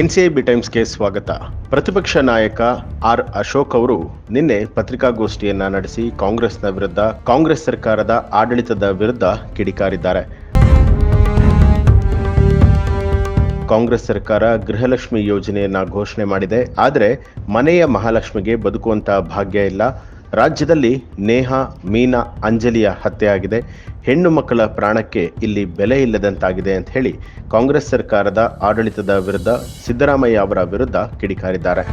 NCIB ಟೈಮ್ಸ್ಗೆ ಸ್ವಾಗತ. ಪ್ರತಿಪಕ್ಷ ನಾಯಕ ಆರ್ ಅಶೋಕ್ ಅವರು ನಿನ್ನೆ ಪತ್ರಿಕಾಗೋಷ್ಠಿಯನ್ನ ನಡೆಸಿ ಕಾಂಗ್ರೆಸ್ನ ವಿರುದ್ಧ ಕಾಂಗ್ರೆಸ್ ಸರ್ಕಾರದ ಆಡಳಿತದ ವಿರುದ್ಧ ಕಿಡಿಕಾರಿದ್ದಾರೆ. ಕಾಂಗ್ರೆಸ್ ಸರ್ಕಾರ ಗೃಹಲಕ್ಷ್ಮಿ ಯೋಜನೆಯನ್ನ ಘೋಷಣೆ ಮಾಡಿದೆ. ಆದರೆ ಮನೆಯ ಮಹಾಲಕ್ಷ್ಮಿಗೆ ಬದುಕುವಂತ ಭಾಗ್ಯ ಇಲ್ಲ. ರಾಜ್ಯದಲ್ಲಿ ನೇಹ, ಮೀನಾ, ಅಂಜಲಿಯ ಹತ್ಯೆಯಾಗಿದೆ. ಹೆಣ್ಣು ಮಕ್ಕಳ ಪ್ರಾಣಕ್ಕೆ ಇಲ್ಲಿ ಬೆಲೆ ಇಲ್ಲದಂತಾಗಿದೆ ಅಂತ ಹೇಳಿ ಕಾಂಗ್ರೆಸ್ ಸರ್ಕಾರದ ಆಡಳಿತದ ವಿರುದ್ಧ ಸಿದ್ದರಾಮಯ್ಯ ಅವರ ವಿರುದ್ಧ ಕಿಡಿಕಾರಿದ್ದಾರೆ.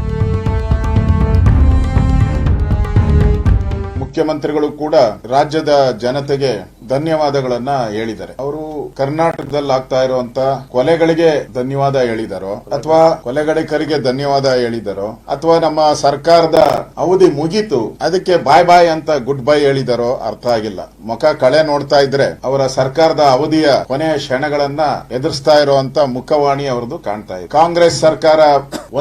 ಮುಖ್ಯಮಂತ್ರಿಗಳು ಕೂಡ ರಾಜ್ಯದ ಜನತೆಗೆ ಧನ್ಯವಾದಗಳನ್ನ ಹೇಳಿದ್ದಾರೆ. ಅವರು ಕರ್ನಾಟಕದಲ್ಲಿ ಆಗ್ತಾ ಇರುವಂತ ಕೊಲೆಗಳಿಗೆ ಧನ್ಯವಾದ ಹೇಳಿದಾರೋ, ಅಥವಾ ಕೊಲೆಗಡಿಕರಿಗೆ ಧನ್ಯವಾದ ಹೇಳಿದಾರೋ, ಅಥವಾ ನಮ್ಮ ಸರ್ಕಾರದ ಅವಧಿ ಮುಗೀತು, ಅದಕ್ಕೆ ಬಾಯ್ ಬಾಯ್ ಅಂತ ಗುಡ್ ಬೈ ಹೇಳಿದಾರೋ ಅರ್ಥ ಆಗಿಲ್ಲ. ಮುಖ ಕಳೆ ನೋಡ್ತಾ ಇದ್ರೆ ಅವರ ಸರ್ಕಾರದ ಅವಧಿಯ ಕೊನೆಯ ಕ್ಷಣಗಳನ್ನ ಎದುರಿಸ್ತಾ ಇರುವಂತ ಮುಖವಾಣಿ ಅವರದು ಕಾಣ್ತಾ ಇದೆ. ಕಾಂಗ್ರೆಸ್ ಸರ್ಕಾರ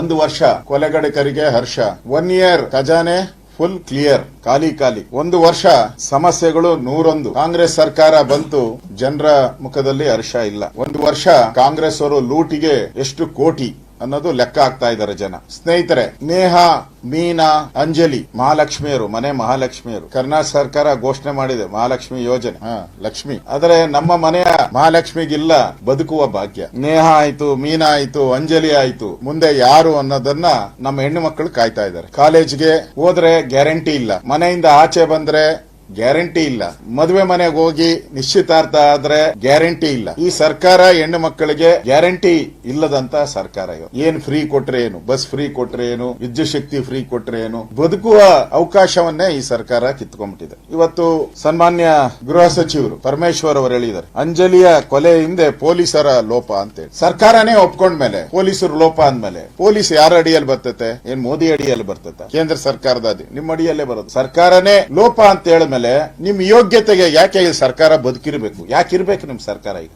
ಒಂದು ವರ್ಷ ಕೊಲೆಗಡಿಕರಿಗೆ ಹರ್ಷ. ಒನ್ ಇಯರ್ ಖಜಾನೆ ಫುಲ್ ಕ್ಲಿಯರ್ ಖಾಲಿ ಖಾಲಿ. ಒಂದು ವರ್ಷ ಸಮಸ್ಯೆಗಳು ನೂರೊಂದು. ಕಾಂಗ್ರೆಸ್ ಸರ್ಕಾರ ಬಂತು, ಜನರ ಮುಖದಲ್ಲಿ ಹರ್ಷ ಇಲ್ಲ. ಒಂದು ವರ್ಷ ಕಾಂಗ್ರೆಸ್ ಅವರು ಲೂಟಿಗೆ ಎಷ್ಟು ಕೋಟಿ? ಅನ್ನೋದು ಲೆಕ್ಕ ಆಗ್ತಾ ಇದ್ದಾರೆ ಜನ. ಸ್ನೇಹಿತರೆ, ನೇಹ, ಮೀನಾ, ಅಂಜಲಿ, ಮಹಾಲಕ್ಷ್ಮಿಯರು, ಮನೆ ಮಹಾಲಕ್ಷ್ಮಿಯರು. ಕರ್ನಾಟಕ ಸರ್ಕಾರ ಘೋಷಣೆ ಮಾಡಿದೆ, ಮಹಾಲಕ್ಷ್ಮಿ ಯೋಜನೆ. ಲಕ್ಷ್ಮಿ. ಆದರೆ ನಮ್ಮ ಮನೆಯ ಮಹಾಲಕ್ಷ್ಮಿಗಿಲ್ಲ ಬದುಕುವ ಭಾಗ್ಯ. ನೇಹ ಆಯ್ತು, ಮೀನಾ ಆಯ್ತು, ಅಂಜಲಿ ಆಯ್ತು. ಮುಂದೆ ಯಾರು ಅನ್ನೋದನ್ನ ನಮ್ಮ ಹೆಣ್ಣು ಮಕ್ಕಳು ಕಾಯ್ತಾ ಇದ್ದಾರೆ. ಕಾಲೇಜ್ಗೆ ಹೋದ್ರೆ ಗ್ಯಾರಂಟಿ ಇಲ್ಲ. ಮನೆಯಿಂದ ಆಚೆ ಬಂದ್ರೆ ಗ್ಯಾರಂಟಿ ಇಲ್ಲ. ಮದುವೆ ಮನೆಗೆ ಹೋಗಿ ನಿಶ್ಚಿತಾರ್ಥ ಆದ್ರೆ ಗ್ಯಾರಂಟಿ ಇಲ್ಲ. ಈ ಸರ್ಕಾರ ಹೆಣ್ಣು ಮಕ್ಕಳಿಗೆ ಗ್ಯಾರಂಟಿ ಇಲ್ಲದಂತ ಸರ್ಕಾರ ಏನ್ ಫ್ರೀ ಕೊಟ್ರೆ ಏನು? ಬಸ್ ಫ್ರೀ ಕೊಟ್ರೆ ಏನು? ವಿದ್ಯುತ್ ಶಕ್ತಿ ಫ್ರೀ ಕೊಟ್ರೆ ಏನು? ಬದುಕುವ ಅವಕಾಶವನ್ನೇ ಈ ಸರ್ಕಾರ ಕಿತ್ಕೊಂಡ್ಬಿಟ್ಟಿದೆ. ಇವತ್ತು ಸನ್ಮಾನ್ಯ ಗೃಹ ಸಚಿವರು ಪರಮೇಶ್ವರ್ ಅವರು ಹೇಳಿದ್ದಾರೆ. ಅಂಜಲಿಯ ಕೊಲೆ ಹಿಂದೆ ಪೊಲೀಸರ ಲೋಪ ಅಂತೇಳಿ. ಸರ್ಕಾರನೇ ಒಪ್ಕೊಂಡ್ಮೇಲೆ, ಪೊಲೀಸರು ಲೋಪ ಅಂದ್ಮೇಲೆ, ಪೊಲೀಸ್ ಯಾರ ಅಡಿಯಲ್ಲಿ ಬರ್ತತೆ? ಏನ್ ಮೋದಿ ಅಡಿಯಲ್ಲಿ ಬರ್ತತೆ? ಕೇಂದ್ರ ಸರ್ಕಾರದ ನಿಮ್ಮ ಅಡಿಯಲ್ಲೇ ಬರೋದು. ಸರ್ಕಾರನೇ ಲೋಪ ಅಂತ ಹೇಳಿದ್ಮೇಲೆ ನಿಮ್ ಯೋಗ್ಯತೆಗೆ ಯಾಕೆ ಸರ್ಕಾರ ಬದುಕಿರ್ಬೇಕು? ಯಾಕೆ ಇರ್ಬೇಕು ನಿಮ್ ಸರ್ಕಾರ ಈಗ?